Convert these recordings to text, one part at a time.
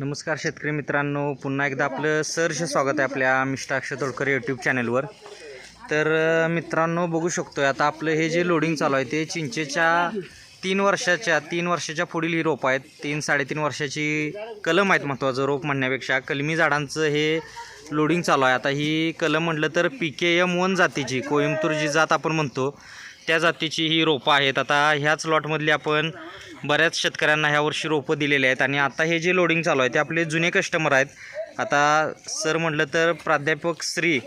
नमस्कार शेतकरी मित्रांनो पुन्हा एकदा आपलं सहर्ष स्वागत आहे आपल्या मिस्टर अक्षय तोडकर यूट्यूब चॅनलवर तर मित्रांनो बघू शकतोय आता आपलं हे जे लोडिंग चालू आहे ते चिंचेच्या तीन वर्षाच्या तीन वर्षाच्या पुढील ही रोप आहेत. तीन साडेतीन वर्षाची कलम आहेत महत्त्वाचं रोप म्हणण्यापेक्षा. कलमी झाडांचं हे लोडिंग चालू आहे. आता ही कलम म्हटलं तर पी के एम वन जातीची कोइंबतूर जी जात आपण म्हणतो. त्या जातीची ही रोपं आहेत. आता ह्याच लॉटमधली आपण बऱ्याच शेतकऱ्यांना ह्यावर्षी रोपं दिलेली आहेत. आणि आता हे जे लोडिंग चालू आहे ते आपले जुने कस्टमर आहेत. आता सर म्हटलं तर प्राध्यापक श्री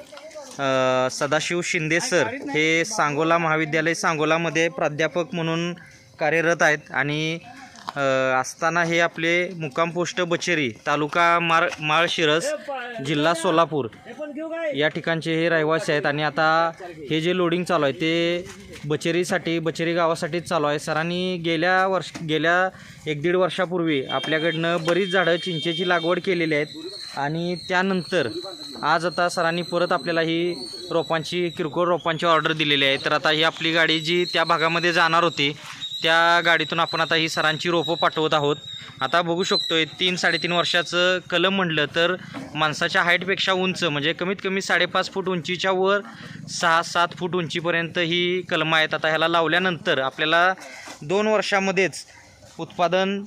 सदाशिव शिंदे सर हे सांगोला महाविद्यालय सांगोलामध्ये प्राध्यापक म्हणून कार्यरत आहेत. आणि असताना हे आपले मुक्काम पोस्ट बचेरी तालुका माळ माळशिरस जिल्हा सोलापूर या ठिकाणचे हे रहिवासी आहेत. आणि आता हे जे लोडिंग चालू आहे ते बचेरीसाठी बचेरी गावासाठीच चालू आहे. सरांनी गेल्या वर्ष गेल्या एक दीड वर्षापूर्वी आपल्याकडनं बरीच झाडं चिंचेची लागवड केलेली आहेत. आणि त्यानंतर आज आता सरांनी परत आपल्याला ही रोपांची किरकोळ रोपांची ऑर्डर दिलेली आहे. तर आता ही आपली गाडी जी त्या भागामध्ये जाणार होती त्या गाडीतून आपण आता ही सरांची रोपं पाठवत आहोत. आता बघू शकतो आहे तीन साडेतीन वर्षाचं कलम म्हणलं तर माणसाच्या हाईटपेक्षा उंच म्हणजे कमीत कमी साडेपाच फूट उंचीच्या वर सहा सात फूट उंचीपर्यंत ही कलमं आहेत. आता ह्याला लावल्यानंतर आपल्याला दोन वर्षामध्येच उत्पादन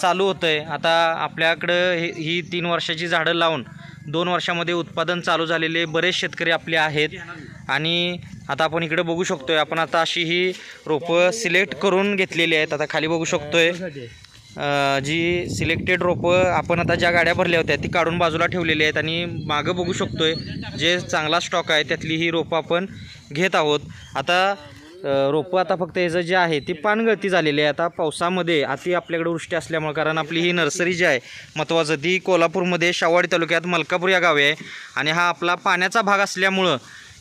चालू होतं आहे आता आपल्याकडं हे ही तीन वर्षाची झाडं लावून दोन वर्षामध्ये उत्पादन चालू झालेले बरेच शेतकरी आपले आहेत. आणि आता आपण इकडे बघू शकतोय आपण आता अशी ही रोपं सिलेक्ट करून घेतलेली आहेत. आता खाली बघू शकतोय जी सिलेक्टेड रोपं आपण आता ज्या गाड्या भरल्या होत्या ती काढून बाजूला ठेवलेली आहेत. आणि मागं बघू शकतोय जे चांगला स्टॉक आहे त्यातली ही रोपं आपण घेत आहोत. आता रोपं आता फक्त ह्याचं जे आहे ती पानगळती झालेली आहे. आता पावसामध्ये अति आपल्याकडे वृष्टी असल्यामुळे कारण आपली ही नर्सरी जी आहे महत्त्वाचं ती कोल्हापूरमध्ये शावाडी तालुक्यात मलकापूर या गावी आहे. आणि हा आपला पाण्याचा भाग असल्यामुळं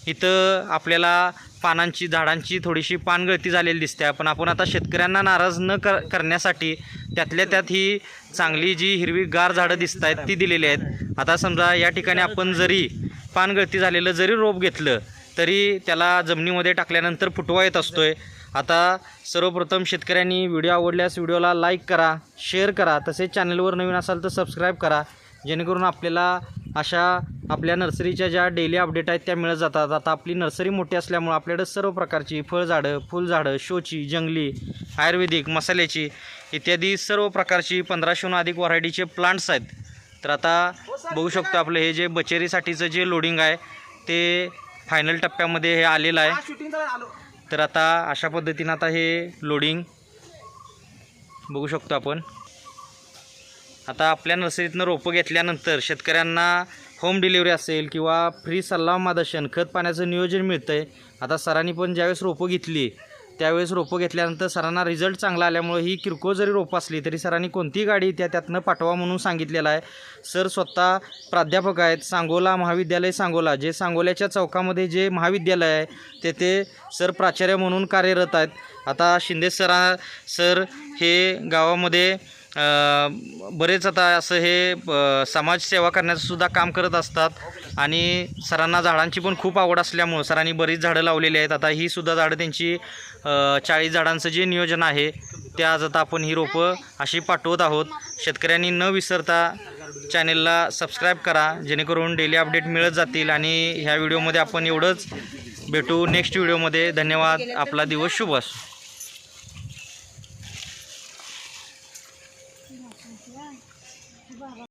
इथं आपल्याला पानांची झाडांची थोडीशी पानगळती झालेली दिसते. पण आपण आता शेतकऱ्यांना नाराज न कर करण्यासाठी त्यातल्या त्यात ही चांगली जी हिरवी गार झाडं दिसत आहेत ती दिलेली आहेत. आता समजा या ठिकाणी आपण जरी पानगळती झालेलं जरी रोप घेतलं तरी त्याला जमिनीमध्ये टाकल्यानंतर फुटवा येत असतो आहे आता सर्वप्रथम शेतकऱ्यांनी व्हिडिओ आवडल्यास व्हिडिओला लाईक करा शेअर करा तसेच चॅनलवर नवीन असाल तर सबस्क्राईब करा. जेणेकरून आपल्याला अशा आपल्या नर्सरीच्या ज्या डेली अपडेट आहेत त्या मिळत जातात. आता आपली नर्सरी मोठी असल्यामुळं आपल्याकडे सर्व प्रकारची फळझाडं फुलझाडं शोची जंगली आयुर्वेदिक मसाल्याची इत्यादी सर्व प्रकारची पंधराशेहून अधिक व्हरायटीचे प्लांट्स आहेत. तर आता बघू शकतो आपलं हे जे बचेरीसाठीचं जे लोडिंग आहे ते फायनल टप्प्यामध्ये हे आलेलं आहे. तर आता अशा पद्धतीनं आता हे लोडिंग बघू शकतो आपण. आता आपल्या नर्सरीतनं रोपं घेतल्यानंतर शेतकऱ्यांना होम डिलिव्हरी असेल किंवा फ्री सल्ला मार्गदर्शन खत पाण्याचं नियोजन मिळतं आहे आता सरांनी पण ज्यावेळेस रोपं घेतली त्यावेळेस रोपं घेतल्यानंतर सरांना रिझल्ट चांगला आल्यामुळे ही किरकोळ जरी रोपं असली तरी सरांनी कोणतीही गाडी त्या त्यातनं पाठवा म्हणून सांगितलेलं आहे. सर स्वतः प्राध्यापक आहेत. सांगोला महाविद्यालय सांगोला जे सांगोल्याच्या चौकामध्ये जे महाविद्यालय आहे तेथे सर प्राचार्य म्हणून कार्यरत आहेत. आता शिंदे सरा सर हे गावामध्ये बरेच आता असं हे समाजसेवा करण्याचं सुद्धा काम करत असतात. आणि सरांना झाडांची पण खूप आवड असल्यामुळं सरांनी बरीच झाडं लावलेली आहेत. आता ही सुद्धा झाडं त्यांची चाळीस झाडांचं जे नियोजन आहे ते आज आता आपण ही रोपं अशी पाठवत आहोत. शेतकऱ्यांनी न विसरता चॅनेलला सबस्क्राईब करा जेणेकरून डेली अपडेट मिळत जातील. आणि ह्या व्हिडिओमध्ये आपण एवढंच भेटू नेक्स्ट व्हिडिओमध्ये. धन्यवाद. आपला दिवस शुभ असो.